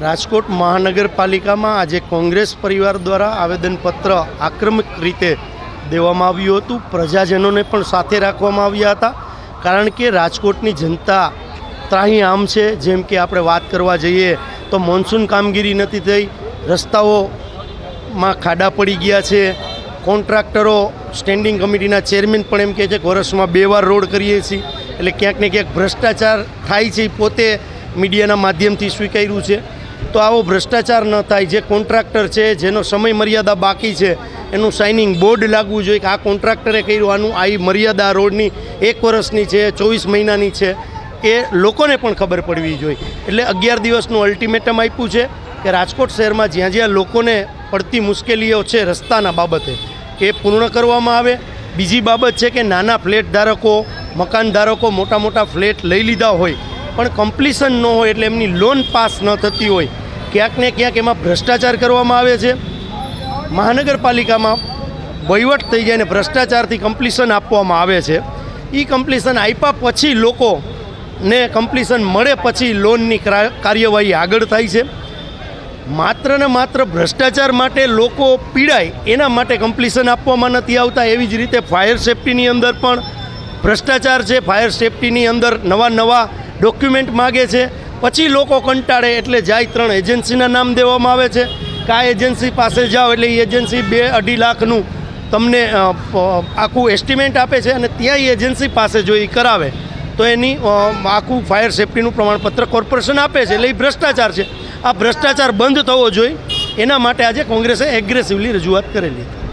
રાજકોટ મહાનગરપાલિકામાં આજે કોંગ્રેસ પરિવાર દ્વારા આવેદનપત્ર આક્રમક રીતે દેવામાં આવ્યું હતું. પ્રજાજનોને પણ સાથે રાખવામાં આવ્યા હતા. કારણ કે રાજકોટની જનતા ત્રાહી આમ છે. જેમ કે આપણે વાત કરવા જઈએ તો મોન્સૂન કામગીરી નથી થઈ. રસ્તાઓમાં ખાડા પડી ગયા છે. કોન્ટ્રાક્ટરો, સ્ટેન્ડિંગ કમિટીના ચેરમેન પણ એમ કહે છે કે વર્ષમાં બે વાર રોડ કરીએ છીએ. એટલે ક્યાંક ને ક્યાંક ભ્રષ્ટાચાર થાય છે પોતે મીડિયાના માધ્યમથી સ્વીકાર્યું છે. તો આવો ભ્રષ્ટાચાર ન થાય. જે કોન્ટ્રાક્ટર છે, જેનો સમય મર્યાદા બાકી છે, એનું સાઇનિંગ બોર્ડ લાગવું જોઈએ કે આ કોન્ટ્રાક્ટરે કર્યું. આનું આ મર્યાદા રોડની એક વર્ષની છે, ચોવીસ મહિનાની છે એ લોકોને પણ ખબર પડવી જોઈએ. એટલે અગિયાર દિવસનું અલ્ટિમેટમ આપ્યું છે કે રાજકોટ શહેરમાં જ્યાં જ્યાં લોકોને પડતી મુશ્કેલીઓ છે રસ્તાના બાબતે એ પૂર્ણ કરવામાં આવે. બીજી બાબત છે કે નાના ફ્લેટ ધારકો, મકાન ધારકો મોટા મોટા ફ્લેટ લઈ લીધા હોય, પણ કમ્પ્લીશન ન હોય એટલે એમની લોન પાસ ન થતી હોય. ક્યાંક ને ક્યાંક એમાં ભ્રષ્ટાચાર કરવામાં આવે છે. મહાનગરપાલિકામાં વહીવટ થઈ જાય ને ભ્રષ્ટાચારથી કમ્પ્લીશન આપવામાં આવે છે. એ કમ્પ્લીશન આપ્યા પછી લોકોને કમ્પ્લીશન મળે પછી લોનની ક્રા- કાર્યવાહી આગળ થાય છે. માત્ર ને માત્ર ભ્રષ્ટાચાર માટે લોકો પીડાય, એના માટે કમ્પ્લીશન આપવામાં નથી આવતા. એવી જ રીતે ફાયર સેફટીની અંદર પણ ભ્રષ્ટાચાર છે. ફાયર સેફટીની અંદર નવા નવા ડોક્યુમેન્ટ માગે છે. પછી લોકો કંટાળે એટલે જાય ત્રણ એજન્સીના નામ દેવામાં આવે છે કે આ એજન્સી પાસે જાઓ એટલે એ એજન્સી બે અઢી લાખનું તમને આખું એસ્ટિમેટ આપે છે અને ત્યાં એજન્સી પાસે જો એ કરાવે, તો એની આખું ફાયર સેફટીનું પ્રમાણપત્ર કોર્પોરેશન આપે છે એટલે એ ભ્રષ્ટાચાર છે. આ ભ્રષ્ટાચાર બંધ થવો જોઈએ. એના માટે આજે કોંગ્રેસે એગ્રેસિવલી રજૂઆત કરેલી.